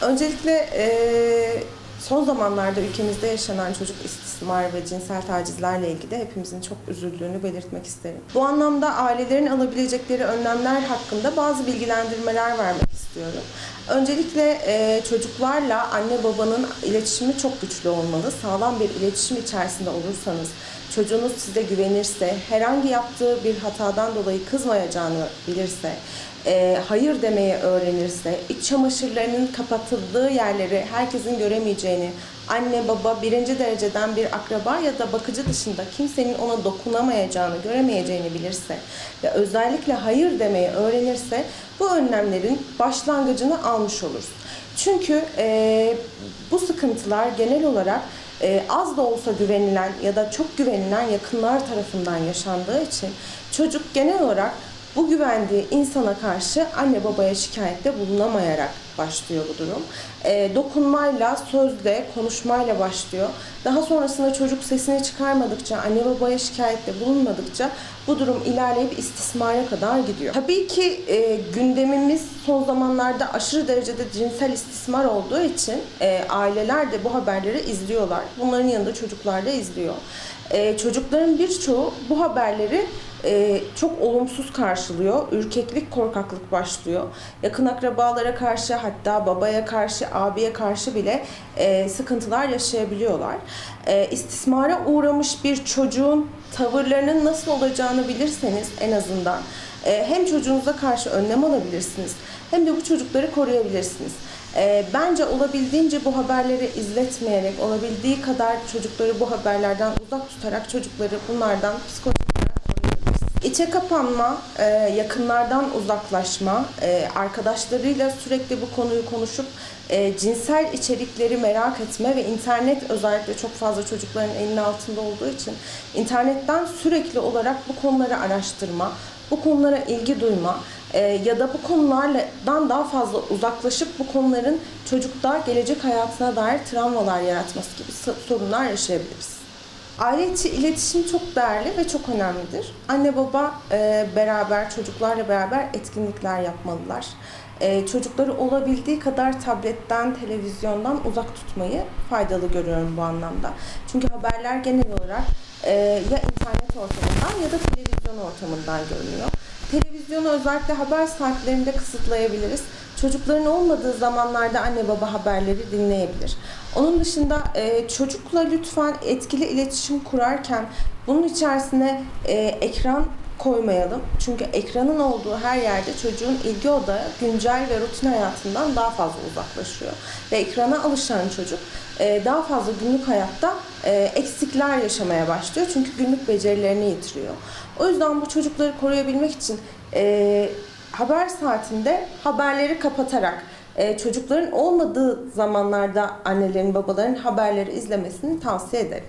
Öncelikle eee, son zamanlarda ülkemizde yaşanan çocuk istismar ve cinsel tacizlerle ilgili hepimizin çok üzüldüğünü belirtmek isterim. Bu anlamda ailelerin alabilecekleri önlemler hakkında bazı bilgilendirmeler vermek istiyorum. Öncelikle eee, çocuklarla anne babanın iletişimi çok güçlü olmalı. Sağlam bir iletişim içerisinde olursanız, çocuğunuz size güvenirse, herhangi yaptığı bir hatadan dolayı kızmayacağını bilirse, e, hayır demeyi öğrenirse, iç çamaşırlarının kapatıldığı yerleri herkesin göremeyeceğini, anne baba birinci dereceden bir akraba ya da bakıcı dışında kimsenin ona dokunamayacağını, göremeyeceğini bilirse ve özellikle hayır demeyi öğrenirse bu önlemlerin başlangıcını almış oluruz. Çünkü e, bu sıkıntılar genel olarak e, az da olsa güvenilen ya da çok güvenilen yakınlar tarafından yaşandığı için çocuk genel olarak bu güvendiği insana karşı anne babaya şikayette bulunamayarak başlıyor bu durum. E, dokunmayla, sözle, konuşmayla başlıyor. Daha sonrasında çocuk sesini çıkarmadıkça, anne babaya şikayette bulunmadıkça bu durum ilerleyip istismara kadar gidiyor. Tabii ki e, gündemimiz son zamanlarda aşırı derecede cinsel istismar olduğu için e, aileler de bu haberleri izliyorlar. Bunların yanında çocuklar da izliyor. E, çocukların birçoğu bu haberleri e, çok olumsuz karşılıyor. Ürkeklik, korkaklık başlıyor. Yakın akrabalara karşı hatta babaya karşı, abiye karşı bile e, sıkıntılar yaşayabiliyorlar. E, istismara uğramış bir çocuğun tavırlarının nasıl olacağını bilirseniz en azından e, hem çocuğunuza karşı önlem alabilirsiniz hem de bu çocukları koruyabilirsiniz. E, bence olabildiğince bu haberleri izletmeyerek, olabildiği kadar çocukları bu haberlerden uzak tutarak çocukları bunlardan psikolojik. İçe kapanma, e, yakınlardan uzaklaşma, e, arkadaşlarıyla sürekli bu konuyu konuşup e, cinsel içerikleri merak etme ve internet özellikle çok fazla çocukların elinin altında olduğu için internetten sürekli olarak bu konuları araştırma, bu konulara ilgi duyma ya da bu konulardan daha fazla uzaklaşıp bu konuların çocukta gelecek hayatına dair travmalar yaratması gibi so- sorunlar yaşayabiliriz. Aile içi iletişim çok değerli ve çok önemlidir. Anne baba e, beraber, çocuklarla beraber etkinlikler yapmalılar. E, çocukları olabildiği kadar tabletten, televizyondan uzak tutmayı faydalı görüyorum bu anlamda. Çünkü haberler genel olarak e, ya internet ortamından ya da televizyon ortamından görünüyor. Televizyonu özellikle haber saatlerinde kısıtlayabiliriz. Çocukların olmadığı zamanlarda anne baba haberleri dinleyebilir. Onun dışında e, çocukla lütfen etkili iletişim kurarken bunun içerisine e, ekran koymayalım. Çünkü ekranın olduğu her yerde çocuğun ilgi odağı güncel ve rutin hayatından daha fazla uzaklaşıyor. Ve ekrana alışan çocuk e, daha fazla günlük hayatta e, eksikler yaşamaya başlıyor. Çünkü günlük becerilerini yitiriyor. O yüzden bu çocukları koruyabilmek için e, haber saatinde haberleri kapatarak e, çocukların olmadığı zamanlarda annelerin babaların haberleri izlemesini tavsiye ederim.